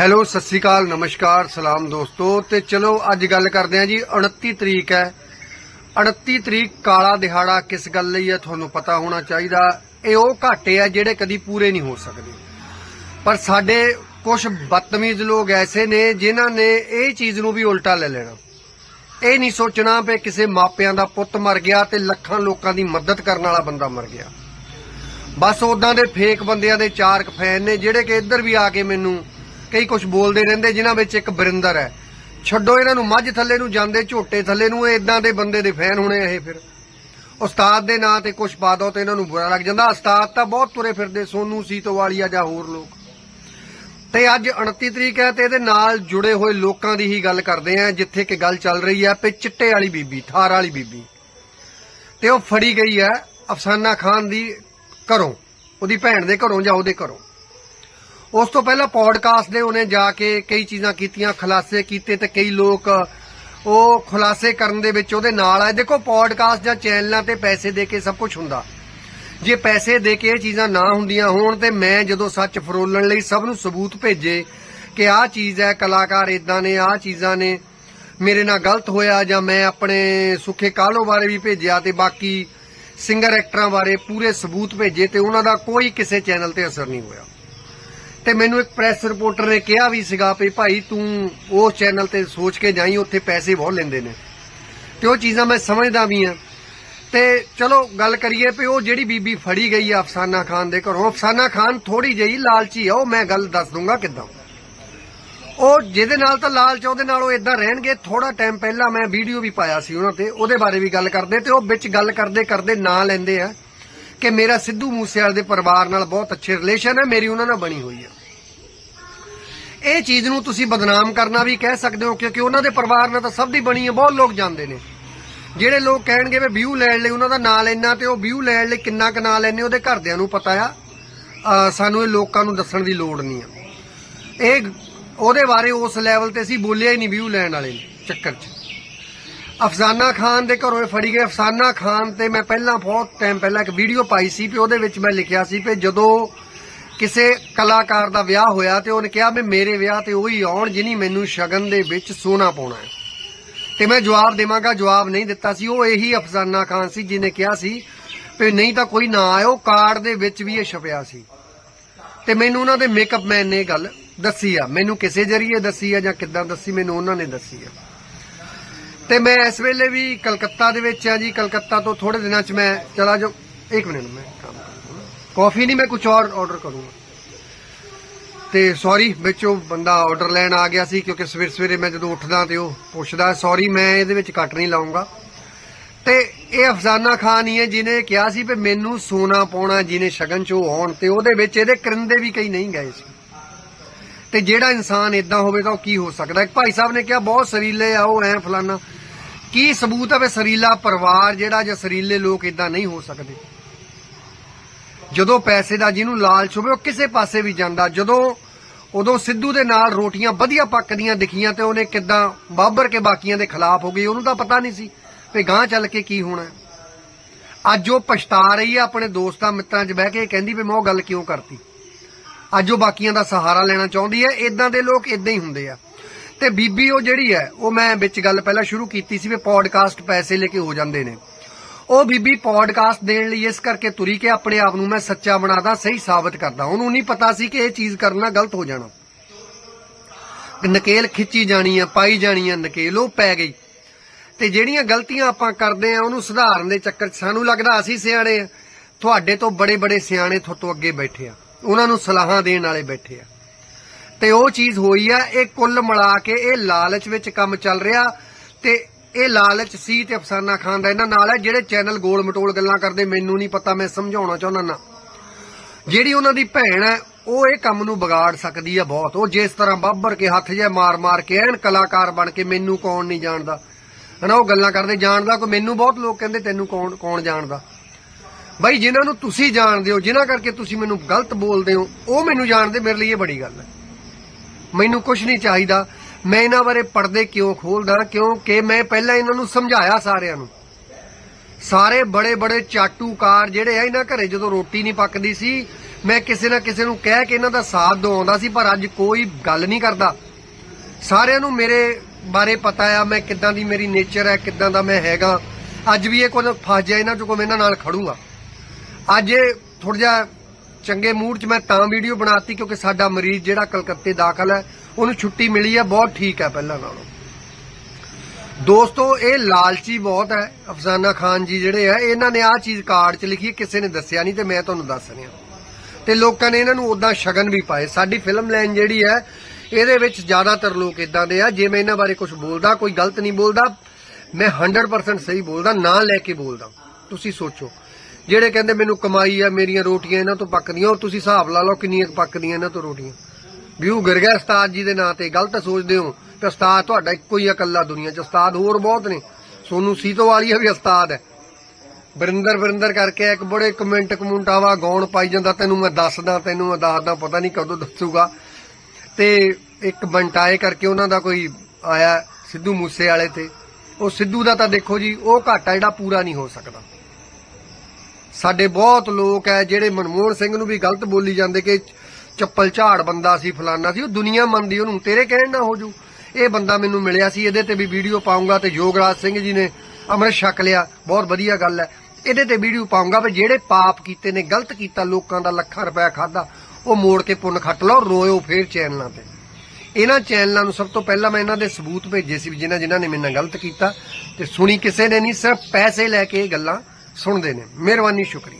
Hello, Sat Sri ਅਕਾਲ, ਨਮਸਕਾਰ, ਸਲਾਮ ਦੋਸਤੋ। ਤੇ ਚਲੋ, ਅੱਜ ਗੱਲ ਕਰਦੇ ਹਾਂ ਜੀ 29 ਤਰੀਕ ਹੈ। 29 ਤਰੀਕ, ਕਾਲਾ ਦਿਹਾੜਾ ਕਿਸ ਗੱਲ ਲਈ ਹੈ, ਤੁਹਾਨੂੰ ਪਤਾ ਹੋਣਾ ਚਾਹੀਦਾ। ਇਹ ਉਹ ਘਾਟੇ ਆ ਜਿਹੜੇ ਕਦੀ ਪੂਰੇ ਨਹੀਂ ਹੋ ਸਕਦੇ। ਪਰ ਸਾਡੇ ਕੁਝ ਬਦਤਮੀਜ਼ ਲੋਕ ਐਸੇ ਨੇ, ਜਿਨ੍ਹਾਂ ਨੇ ਇਹ ਚੀਜ਼ ਨੂੰ ਵੀ ਉਲਟਾ ਲੈ ਲੈਣਾ। ਇਹ ਨਹੀਂ ਸੋਚਣਾ ਵੀ ਕਿਸੇ ਮਾਪਿਆਂ ਦਾ ਪੁੱਤ ਮਰ ਗਿਆ ਤੇ ਲੱਖਾਂ ਲੋਕਾਂ ਦੀ ਮਦਦ ਕਰਨ ਵਾਲਾ ਬੰਦਾ ਮਰ ਗਿਆ। ਬਸ ਉਦਾਂ ਦੇ ਫੇਕ ਬੰਦਿਆਂ ਦੇ ਚਾਰ ਫੈਨ ਨੇ, ਜਿਹੜੇ ਕਿ ਇੱਧਰ ਵੀ ਆ ਕੇ ਮੈਨੂੰ ਕਈ ਕੁਝ ਬੋਲਦੇ ਰਹਿੰਦੇ, ਜਿਨ੍ਹਾਂ ਵਿੱਚ ਇੱਕ ਬਰਿੰਦਰ ਹੈ। ਛੱਡੋ ਇਹਨਾਂ ਨੂੰ, ਮੱਝ ਥੱਲੇ ਨੂੰ ਜਾਂਦੇ, ਝੋਟੇ ਥੱਲੇ ਨੂੰ, ਇਹ ਇਦਾਂ ਦੇ ਬੰਦੇ ਦੇ ਫੈਨ ਹੋਣੇ ਇਹ ਫਿਰ। ਉਸਤਾਦ ਦੇ ਨਾਂ ਤੇ ਕੁਝ ਪਾ ਦੋ ਤੇ ਇਹਨਾਂ ਨੂੰ ਬੁਰਾ ਲੱਗ ਜਾਂਦਾ। ਉਸਤਾਦ ਤਾਂ ਬਹੁਤ ਤੁਰੇ ਫਿਰਦੇ, ਸੋਨੂ, ਸੀਤੋਵਾਲੀਆ ਜਾਂ ਹੋਰ ਲੋਕ। ਤੇ ਅੱਜ 29 ਤਰੀਕ ਹੈ ਤੇ ਇਹਦੇ ਨਾਲ ਜੁੜੇ ਹੋਏ ਲੋਕਾਂ ਦੀ ਹੀ ਗੱਲ ਕਰਦੇ ਆਂ ਜਿੱਥੇ ਕਿ ਗੱਲ ਚੱਲ ਰਹੀ ਹੈ ਪੇ ਚਿੱਟੇ ਵਾਲੀ ਬੀਬੀ, ਥਾਰ ਵਾਲੀ ਬੀਬੀ। ਤੇ ਉਹ ਫੜੀ ਗਈ ਹੈ ਅਫਸਾਨਾ ਖਾਨ ਦੀ ਘਰੋਂ, ਉਹਦੀ ਭੈਣ ਦੇ ਘਰੋਂ ਜਾਂ ਉਹਦੇ ਘਰੋਂ। ਉਸ ਤੋਂ ਪਹਿਲਾਂ ਪੌਡਕਾਸਟ ਦੇ ਉਹਨੇ ਜਾ ਕੇ ਕਈ ਚੀਜ਼ਾਂ ਕੀਤੀਆਂ, ਖੁਲਾਸੇ ਕੀਤੇ ਤੇ ਕਈ ਲੋਕ ਉਹ ਖੁਲਾਸੇ ਕਰਨ ਦੇ ਵਿੱਚ ਉਹਦੇ ਨਾਲ ਆਏ। ਦੇਖੋ ਪੌਡਕਾਸਟ ਜਾਂ ਚੈਨਲਾਂ ਤੇ ਪੈਸੇ ਦੇ ਕੇ ਸਭ ਕੁਝ ਹੁੰਦਾ। ਜੇ ਪੈਸੇ ਦੇ ਕੇ ਇਹ ਚੀਜ਼ਾਂ ਨਾ ਹੁੰਦੀਆਂ ਹੋਣ ਤੇ ਮੈਂ ਜਦੋਂ ਸੱਚ ਫਰੋਲਣ ਲਈ ਸਭ ਨੂੰ ਸਬੂਤ ਭੇਜੇ ਕਿ ਆਹ ਚੀਜ਼ ਹੈ, ਕਲਾਕਾਰ ਇਦਾਂ ਨੇ, ਆਹ ਚੀਜ਼ਾਂ ਨੇ, ਮੇਰੇ ਨਾਲ ਗਲਤ ਹੋਇਆ ਜਾਂ ਮੈਂ ਆਪਣੇ ਸੁੱਖੇ ਕਾਲੋ ਬਾਰੇ ਵੀ ਭੇਜਿਆ ਤੇ ਬਾਕੀ ਸਿੰਗਰ ਐਕਟਰਾਂ ਬਾਰੇ ਪੂਰੇ ਸਬੂਤ ਭੇਜੇ ਤੇ ਉਹਨਾਂ ਦਾ ਕੋਈ ਕਿਸੇ ਚੈਨਲ ਤੇ ਅਸਰ ਨਹੀਂ ਹੋਇਆ। ਤੇ ਮੈਨੂੰ ਇੱਕ ਪ੍ਰੈਸ ਰਿਪੋਰਟਰ ਨੇ ਕਿਹਾ ਵੀ ਸੀਗਾ ਵੀ ਭਾਈ ਤੂੰ ਉਸ ਚੈਨਲ ਤੇ ਸੋਚ ਕੇ ਜਾਈ, ਉੱਥੇ ਪੈਸੇ ਬਹੁਤ ਲੈਂਦੇ ਨੇ। ਤੇ ਉਹ ਚੀਜ਼ਾਂ ਮੈਂ ਸਮਝਦਾ ਵੀ ਆ ਤੇ ਚਲੋ ਗੱਲ ਕਰੀਏ ਵੀ ਉਹ ਜਿਹੜੀ ਬੀਬੀ ਫੜੀ ਗਈ ਆ ਅਫਸਾਨਾ ਖਾਨ ਦੇ ਘਰੋਂ, ਅਫਸਾਨਾ ਖਾਨ ਥੋੜੀ ਜਿਹੀ ਲਾਲਚੀ ਆ, ਉਹ ਮੈਂ ਗੱਲ ਦੱਸ ਦੂੰਗਾ ਕਿਦਾਂ। ਉਹ ਜਿਹਦੇ ਨਾਲ ਤਾਂ ਲਾਲਚ ਉਹਦੇ ਨਾਲ ਉਹ ਇਦਾਂ ਰਹਿਣਗੇ ਥੋੜਾ ਟਾਈਮ ਪਹਿਲਾਂ ਮੈਂ ਵੀਡੀਓ ਵੀ ਪਾਇਆ ਸੀ ਉਹਨਾਂ ਤੇ, ਉਹਦੇ ਬਾਰੇ ਵੀ ਗੱਲ ਕਰਦੇ, ਤੇ ਉਹ ਵਿੱਚ ਗੱਲ ਕਰਦੇ ਕਰਦੇ ਨਾਂ ਲੈਂਦੇ ਆ। ਕਿ ਮੇਰਾ ਸਿੱਧੂ ਮੂਸੇਵਾਲੇ ਦੇ ਪਰਿਵਾਰ ਨਾਲ ਬਹੁਤ ਅੱਛੇ ਰਿਲੇਸ਼ਨ ਹੈ, ਮੇਰੀ ਉਹਨਾਂ ਨਾਲ ਬਣੀ ਹੋਈ ਹੈ। ਇਹ ਚੀਜ਼ ਨੂੰ ਤੁਸੀਂ ਬਦਨਾਮ ਕਰਨਾ ਵੀ ਕਹਿ ਸਕਦੇ ਹੋ, ਕਿਉਂਕਿ ਉਹਨਾਂ ਦੇ ਪਰਿਵਾਰ ਨਾਲ ਤਾਂ ਸਭ ਦੀ ਬਣੀ ਹੈ, ਬਹੁਤ ਲੋਕ ਜਾਣਦੇ ਨੇ। ਜਿਹੜੇ ਲੋਕ ਕਹਿਣਗੇ ਵੀ ਵਿਊ ਲੈਣ ਲਈ ਉਹਨਾਂ ਦਾ ਨਾਂ ਲੈਣਾ ਤੇ ਉਹ ਵਿਊ ਲੈਣ ਲਈ ਕਿੰਨਾ ਕੁ ਨਾਂ ਲੈਣੇ ਉਹਦੇ ਘਰਦਿਆਂ ਨੂੰ ਪਤਾ ਆ। ਸਾਨੂੰ ਇਹ ਲੋਕਾਂ ਨੂੰ ਦੱਸਣ ਦੀ ਲੋੜ ਨਹੀਂ ਆ। ਇਹ ਉਹਦੇ ਬਾਰੇ ਉਸ ਲੈਵਲ ਤੇ ਅਸੀਂ ਬੋਲਿਆ ਹੀ ਨਹੀਂ ਵਿਊ ਲੈਣ ਵਾਲੇ ਚੱਕਰ 'ਚ। ਅਫਜ਼ਾਨਾ ਖਾਨ ਦੇ ਘਰੋਂ ਇਹ ਫੜੀ ਗਏ। ਅਫਸਾਨਾ ਖਾਨ ਤੇ ਮੈਂ ਪਹਿਲਾਂ ਬਹੁਤ ਟਾਈਮ ਪਹਿਲਾਂ ਇੱਕ ਵੀਡੀਓ ਪਾਈ ਸੀ ਵੀ ਉਹਦੇ ਵਿੱਚ ਮੈਂ ਲਿਖਿਆ ਸੀ ਕਿ ਜਦੋਂ ਕਿਸੇ ਕਲਾਕਾਰ ਦਾ ਵਿਆਹ ਹੋਇਆ ਤੇ ਉਹਨੇ ਕਿਹਾ ਵੀ ਮੇਰੇ ਵਿਆਹ ਤੇ ਉਹੀ ਆਉਣ ਜਿਨੀ ਮੈਨੂੰ ਸ਼ਗਨ ਦੇ ਵਿੱਚ ਸੋਨਾ ਪਾਉਣਾ ਹੈ। ਤੇ ਮੈਂ ਜਵਾਬ ਦੇਵਾਂਗਾ, ਜਵਾਬ ਨਹੀਂ ਦਿੱਤਾ ਸੀ। ਉਹ ਇਹੀ ਅਫਸਾਨਾ ਖਾਨ ਸੀ ਜਿਹਨੇ ਕਿਹਾ ਸੀ ਵੀ ਨਹੀਂ ਤਾਂ ਕੋਈ ਨਾ ਆਇਓ, ਕਾਰਡ ਦੇ ਵਿੱਚ ਵੀ ਇਹ ਛਪਿਆ ਸੀ। ਤੇ ਮੈਨੂੰ ਉਹਨਾਂ ਦੇ ਮੇਕਅਪ ਮੈਨ ਨੇ ਗੱਲ ਦੱਸੀ ਆ। ਮੈਨੂੰ ਕਿਸੇ ਜਰੀਏ ਦੱਸੀ ਆ ਜਾਂ ਕਿੱਦਾਂ ਦੱਸੀ, ਮੈਨੂੰ ਉਹਨਾਂ ਨੇ ਦੱਸੀ ਆ। ਤੇ ਮੈਂ ਇਸ ਵੇਲੇ ਵੀ ਕਲਕੱਤਾ ਦੇ ਵਿੱਚ ਆ ਜੀ। ਕਲਕੱਤਾ ਤੋਂ ਥੋੜੇ ਦਿਨਾਂ ਚ ਮੈਂ ਚਲਾ ਜਾ ਇੱਕ ਮਿੰਟ, ਮੈਂ ਕੰਮ ਕਰਦਾ ਕਾਫੀ ਨਹੀਂ, ਮੈਂ ਕੁਝ ਹੋਰ ਆਰਡਰ ਕਰੂੰਗਾ। ਤੇ ਸੌਰੀ ਵਿੱਚੋਂ ਬੰਦਾ ਆਰਡਰ ਲੈਣ ਆ ਗਿਆ ਸੀ ਕਿਉਂਕਿ ਸਵੇਰ ਸਵੇਰੇ ਮੈਂ ਜਦੋਂ ਉੱਠਦਾ ਤੇ ਉਹ ਪੁੱਛਦਾ ਸੌਰੀ ਮੈਂ ਇਹਦੇ ਵਿੱਚ ਕੱਟ ਨਹੀਂ ਲਾਉਂਗਾ। ਤੇ ਇਹ ਅਫਜ਼ਾਨਾ ਖਾਨ ਹੀ ਹੈ ਜਿਹਨੇ ਕਿਹਾ ਸੀ ਵੀ ਮੈਨੂੰ ਸੋਨਾ ਪਾਉਣਾ ਜਿਹਨੇ ਸ਼ਗਨ ਚ ਉਹ ਆਉਣ ਤੇ ਉਹਦੇ ਵਿੱਚ ਇਹਦੇ ਕਰਿੰਦੇ ਵੀ ਕਈ ਨਹੀਂ ਗਏ ਸੀ। ਤੇ ਜਿਹੜਾ ਇਨਸਾਨ ਇਦਾਂ ਹੋਵੇ ਤਾਂ ਉਹ ਕੀ ਹੋ ਸਕਦਾ? ਇੱਕ ਭਾਈ ਸਾਹਿਬ ਨੇ ਕਿਹਾ, ਬਹੁਤ ਸਰੀਲੇ ਆ ਉਹ, ਐ ਫਲਾਨਾ। ਕੀ ਸਬੂਤ ਹੈ ਵੀ ਸਰੀਲਾ ਪਰਿਵਾਰ ਜਿਹੜਾ ਜਾਂ ਸਰੀਲੇ ਲੋਕ ਇਦਾਂ ਨਹੀਂ ਹੋ ਸਕਦੇ? ਜਦੋਂ ਪੈਸੇ ਦਾ ਜਿਹਨੂੰ ਲਾਲਚ ਹੋਵੇ, ਉਹ ਕਿਸੇ ਪਾਸੇ ਵੀ ਜਾਂਦਾ। ਜਦੋਂ ਉਦੋਂ ਸਿੱਧੂ ਦੇ ਨਾਲ ਰੋਟੀਆਂ ਵਧੀਆ ਪੱਕਦੀਆਂ ਦਿਖੀਆਂ ਤੇ ਉਹਨੇ ਕਿਦਾਂ ਬਾਬਰ ਕੇ ਬਾਕੀਆਂ ਦੇ ਖਿਲਾਫ ਹੋ ਗਈ ਉਹਨੂੰ ਤਾਂ ਪਤਾ ਨਹੀਂ ਸੀ ਵੀ ਗਾਂ ਚੱਲ ਕੇ ਕੀ ਹੋਣਾ ਅੱਜ ਉਹ ਪਛਤਾ ਰਹੀ ਹੈ ਆਪਣੇ ਦੋਸਤਾਂ ਮਿੱਤਰਾਂ 'ਚ ਬਹਿ ਕੇ, ਕਹਿੰਦੀ ਵੀ ਮੈਂ ਉਹ ਗੱਲ ਕਿਉਂ ਕਰਤੀ? ਅੱਜ ਉਹ ਬਾਕੀਆਂ ਦਾ ਸਹਾਰਾ ਲੈਣਾ ਚਾਹੁੰਦੀ ਹੈ ਇਦਾਂ ਦੇ ਲੋਕ ਇਦਾਂ ਹੀ ਹੁੰਦੇ ਆ। ਤੇ ਬੀਬੀ ਉਹ ਜਿਹੜੀ ਹੈ, ਉਹ ਮੈਂ ਵਿੱਚ ਗੱਲ ਪਹਿਲਾਂ ਸ਼ੁਰੂ ਕੀਤੀ ਸੀ ਵੀ ਪੌਡਕਾਸਟ ਪੈਸੇ ਲੈ ਕੇ ਹੋ ਜਾਂਦੇ ਨੇ। ਉਹ ਬੀਬੀ ਪੌਡਕਾਸਟ ਦੇਣ ਲਈ ਇਸ ਕਰਕੇ ਤੁਰੀ ਕਿ ਆਪਣੇ ਆਪ ਨੂੰ ਮੈਂ ਸੱਚਾ ਬਣਾਦਾ, ਸਹੀ ਸਾਬਤ ਕਰਦਾ। ਉਹਨੂੰ ਨਹੀਂ ਪਤਾ ਸੀ ਕਿ ਇਹ ਚੀਜ਼ ਕਰਨਾ ਗਲਤ ਹੋ ਜਾਣਾ। ਨਕੇਲ ਖਿੱਚੀ ਜਾਣੀ ਆ, ਪਾਈ ਜਾਣੀ ਆ, ਨਕੇਲ ਉਹ ਪੈ ਗਈ। ਤੇ ਜਿਹੜੀਆਂ ਗਲਤੀਆਂ ਆਪਾਂ ਕਰਦੇ ਆ, ਉਹਨੂੰ ਸੁਧਾਰਨ ਦੇ ਚੱਕਰ 'ਚ ਸਾਨੂੰ ਲੱਗਦਾ ਅਸੀਂ ਸਿਆਣੇ ਆ। ਤੁਹਾਡੇ ਤੋਂ ਬੜੇ ਬੜੇ ਸਿਆਣੇ ਤੁਹਾਡੇ ਅੱਗੇ ਬੈਠੇ ਆ। ਉਹਨਾਂ ਨੂੰ ਸਲਾਹਾਂ ਦੇਣ ਵਾਲੇ ਬੈਠੇ ਆ। ਤੇ ਉਹ ਚੀਜ਼ ਹੋਈ ਆ, ਇਹ ਕੁੱਲ ਮਿਲਾ ਕੇ ਇਹ ਲਾਲਚ ਵਿੱਚ ਕੰਮ ਚੱਲ ਰਿਹਾ ਤੇ ਇਹ ਲਾਲਚ ਸੀ ਤੇ ਅਫਸਾਨਾ ਖਾਨ ਦਾ ਇਹਨਾਂ ਨਾਲ ਹੈ, ਜਿਹੜੇ ਚੈਨਲ ਗੋਲ ਮਟੋਲ ਗੱਲਾਂ ਕਰਦੇ, ਮੈਨੂੰ ਨਹੀਂ ਪਤਾ, ਮੈਂ ਸਮਝਾਉਣਾ ਚਾਹੁੰਦਾ ਨਾ। ਜਿਹੜੀ ਉਹਨਾਂ ਦੀ ਭੈਣ ਹੈ, ਉਹ ਇਹ ਕੰਮ ਨੂੰ ਵਿਗਾੜ ਸਕਦੀ ਹੈ ਬਹੁਤ। ਉਹ ਜਿਸ ਤਰ੍ਹਾਂ ਬਾਬਰ ਕੇ ਹੱਥ ਜੇ ਮਾਰ ਮਾਰ ਕੇ ਐਨ ਕਲਾਕਾਰ ਬਣ ਕੇ ਮੈਨੂੰ ਕੌਣ ਨਹੀਂ ਜਾਣਦਾ। ਹਨਾ, ਉਹ ਗੱਲਾਂ ਕਰਦੇ, ਜਾਣਦਾ ਕੋਈ ਮੈਨੂੰ ਬਹੁਤ ਲੋਕ ਕਹਿੰਦੇ, ਤੈਨੂੰ ਕੌਣ ਕੌਣ ਜਾਣਦਾ? ਬਾਈ ਜਿਨ੍ਹਾਂ ਨੂੰ ਤੁਸੀਂ ਜਾਣਦੇ ਹੋ, ਜਿਨ੍ਹਾਂ ਕਰਕੇ ਤੁਸੀਂ ਮੈਨੂੰ ਗਲਤ ਬੋਲਦੇ ਹੋ, ਉਹ ਮੈਨੂੰ ਜਾਣਦੇ, ਮੇਰੇ ਲਈ ਇਹ ਬੜੀ ਗੱਲ ਹੈ। ਮੈਨੂੰ ਕੁਝ ਨਹੀਂ ਚਾਹੀਦਾ। ਮੈਂ ਇਹਨਾਂ ਬਾਰੇ ਪਰਦੇ ਕਿਉਂ ਖੋਲਦਾ, ਕਿਉਂਕਿ ਮੈਂ ਪਹਿਲਾਂ ਇਹਨਾਂ ਨੂੰ ਸਮਝਾਇਆ ਸਾਰਿਆਂ ਨੂੰ। ਸਾਰੇ ਬੜੇ ਬੜੇ ਚਾਟੂਕਾਰ ਜਿਹੜੇ ਆ, ਇਹਨਾਂ ਘਰੇ ਜਦੋਂ ਰੋਟੀ ਨਹੀਂ ਪੱਕਦੀ ਸੀ, ਮੈਂ ਕਿਸੇ ਨਾ ਕਿਸੇ ਨੂੰ ਕਹਿ ਕੇ ਇਹਨਾਂ ਦਾ ਸਾਥ ਦਵਾਉਂਦਾ ਸੀ, ਪਰ ਅੱਜ ਕੋਈ ਗੱਲ ਨਹੀਂ ਕਰਦਾ। ਸਾਰਿਆਂ ਨੂੰ ਮੇਰੇ ਬਾਰੇ ਪਤਾ ਆ, ਮੈਂ ਕਿੱਦਾਂ ਦੀ ਮੇਰੀ ਨੇਚਰ ਹੈ ਕਿੱਦਾਂ ਦਾ ਮੈਂ ਹੈਗਾ। ਅੱਜ ਵੀ ਇਹ ਕੋਈ ਫਸ ਜਾਏ, ਇਹਨਾਂ ਚੋਂ ਕੋਈ ਮੈਂ ਇਹਨਾਂ ਨਾਲ ਖੜੂੰਗਾ। ਅੱਜ ਇਹ ਥੋੜਾ ਜਿਹਾ ਚੰਗੇ ਮੂਡ 'ਚ ਮੈਂ ਤਾਂ ਵੀਡੀਓ ਬਣਾਤੀ ਕਿਉਂਕਿ ਸਾਡਾ ਮਰੀਜ਼ ਜਿਹੜਾ ਕਲਕੱਤੇ ਦਾਖਲ ਹੈ, ਉਹਨੂੰ ਛੁੱਟੀ ਮਿਲੀ ਹੈ, ਬਹੁਤ ਠੀਕ ਹੈ ਪਹਿਲਾਂ ਨਾਲੋਂ। ਦੋਸਤੋ, ਇਹ ਲਾਲਚੀ ਬਹੁਤ ਹੈ, ਅਫਜ਼ਾਨਾ ਖਾਨ ਜੀ ਜਿਹੜੇ ਆ, ਇਹਨਾਂ ਨੇ ਆਹ ਚੀਜ਼ ਕਾਰਡ 'ਚ ਲਿਖੀ ਕਿਸੇ ਨੇ ਦੱਸਿਆ ਨਹੀਂ ਤੇ ਮੈਂ ਤੁਹਾਨੂੰ ਦੱਸ ਰਿਹਾ। ਤੇ ਲੋਕਾਂ ਨੇ ਇਹਨਾਂ ਨੂੰ ਉਦਾਂ ਸ਼ਗਨ ਵੀ ਪਾਏ। ਸਾਡੀ ਫਿਲਮ ਲਾਈਨ ਜਿਹੜੀ ਹੈ, ਇਹਦੇ ਵਿੱਚ ਜ਼ਿਆਦਾਤਰ ਲੋਕ ਇਦਾਂ ਦੇ ਆ, ਜੇ ਮੈਂ ਇਹਨਾਂ ਬਾਰੇ ਕੁਝ ਬੋਲਦਾ, ਕੋਈ ਗਲਤ ਨਹੀਂ ਬੋਲਦਾ, ਮੈਂ 100% ਸਹੀ ਬੋਲਦਾ, ਨਾਂ ਲੈ ਕੇ ਬੋਲਦਾ। ਤੁਸੀਂ ਸੋਚੋ। ਜਿਹੜੇ ਕਹਿੰਦੇ ਮੈਨੂੰ ਕਮਾਈ ਆ, ਮੇਰੀਆਂ ਰੋਟੀਆਂ ਇਹਨਾਂ ਤੋਂ ਪੱਕਦੀਆਂ ਔਰ ਤੁਸੀਂ ਹਿਸਾਬ ਲਾ ਲਓ ਕਿੰਨੀਆਂ ਪੱਕਦੀਆਂ ਇਹਨਾਂ ਤੋਂ ਰੋਟੀਆਂ। ਵਿਊ ਗਿਰ ਗਿਆ ਉਸਤਾਦ ਜੀ ਦੇ ਨਾਂ ਤੇ, ਗਲਤ ਸੋਚਦੇ ਹੋ ਕਿ ਉਸਤਾਦ ਤੁਹਾਡਾ ਇੱਕੋ ਹੀ ਆ ਇਕੱਲਾ ਦੁਨੀਆ 'ਚ। ਉਸਤਾਦ ਹੋਰ ਬਹੁਤ ਨੇ, ਸੋਨੂੰ ਸੀਤੋ ਵਾਲੀ ਵੀ ਉਸਤਾਦ ਹੈ। ਵਰਿੰਦਰ ਵਰਿੰਦਰ ਕਰਕੇ ਇੱਕ ਬੜੇ ਕਮੈਂਟ ਕਮੁੰਟਾਵਾ ਗਾਉਣ ਪਾਈ ਜਾਂਦਾ, ਤੈਨੂੰ ਮੈਂ ਦੱਸਦਾ, ਤੈਨੂੰ ਮੈਂ ਦੱਸਦਾ, ਪਤਾ ਨਹੀਂ ਕਦੋਂ ਦੱਸੂਗਾ। ਤੇ ਇੱਕ ਬੰਟਾਏ ਕਰਕੇ ਉਹਨਾਂ ਦਾ ਕੋਈ ਆਇਆ ਸਿੱਧੂ ਮੂਸੇ ਵਾਲੇ ਤੇ। ਉਹ ਸਿੱਧੂ ਦਾ ਤਾਂ ਦੇਖੋ ਜੀ, ਉਹ ਘਾਟਾ ਜਿਹੜਾ ਪੂਰਾ ਨਹੀਂ ਹੋ ਸਕਦਾ। ਸਾਡੇ ਬਹੁਤ ਲੋਕ ਹੈ ਜਿਹੜੇ ਮਨਮੋਹਨ ਸਿੰਘ ਨੂੰ ਵੀ ਗਲਤ ਬੋਲੀ ਜਾਂਦੇ ਕਿ ਚੱਪਲ ਝਾੜ ਬੰਦਾ ਸੀ, ਫਲਾਨਾ ਸੀ, ਉਹ ਦੁਨੀਆ ਮੰਨਦੀ, ਉਹਨੂੰ ਤੇਰੇ ਕਹਿਣ ਨਾ ਹੋ ਜੂ। ਇਹ ਬੰਦਾ ਮੈਨੂੰ ਮਿਲਿਆ ਸੀ, ਇਹਦੇ ਤੇ ਵੀ ਵੀਡੀਓ ਪਾਉਂਗਾ ਤੇ ਯੋਗਰਾਜ ਸਿੰਘ ਜੀ ਨੇ ਅੰਮ੍ਰਿਤ ਛਕ ਲਿਆ, ਬਹੁਤ ਵਧੀਆ ਗੱਲ ਹੈ ਇਹਦੇ ਤੇ ਵੀਡੀਓ ਪਾਉਂਗਾ ਵੀ ਜਿਹੜੇ ਪਾਪ ਕੀਤੇ ਨੇ, ਗਲਤ ਕੀਤਾ, ਲੋਕਾਂ ਦਾ ਲੱਖਾਂ ਰੁਪਇਆ ਖਾਦਾ ਉਹ ਮੋੜ ਕੇ ਪੁੰਨ ਖੱਟ ਲਓ, ਰੋਇਓ ਫੇਰ ਚੈਨਲਾਂ ਤੇ। ਇਹਨਾਂ ਚੈਨਲਾਂ ਨੂੰ ਸਭ ਤੋਂ ਪਹਿਲਾਂ ਮੈਂ ਇਹਨਾਂ ਦੇ ਸਬੂਤ ਭੇਜੇ ਸੀ ਵੀ ਜਿਨ੍ਹਾਂ ਜਿਨ੍ਹਾਂ ਨੇ ਮੇਰੇ ਨਾਲ ਗਲਤ ਕੀਤਾ, ਤੇ ਸੁਣੀ ਕਿਸੇ ਨੇ ਨਹੀਂ, ਸਿਰਫ ਪੈਸੇ ਲੈ ਕੇ ਇਹ ਗੱਲਾਂ ਸੁਣਦੇ ਨੇ। ਮਿਹਰਬਾਨੀ ਸ਼ੁਕਰੀਆ।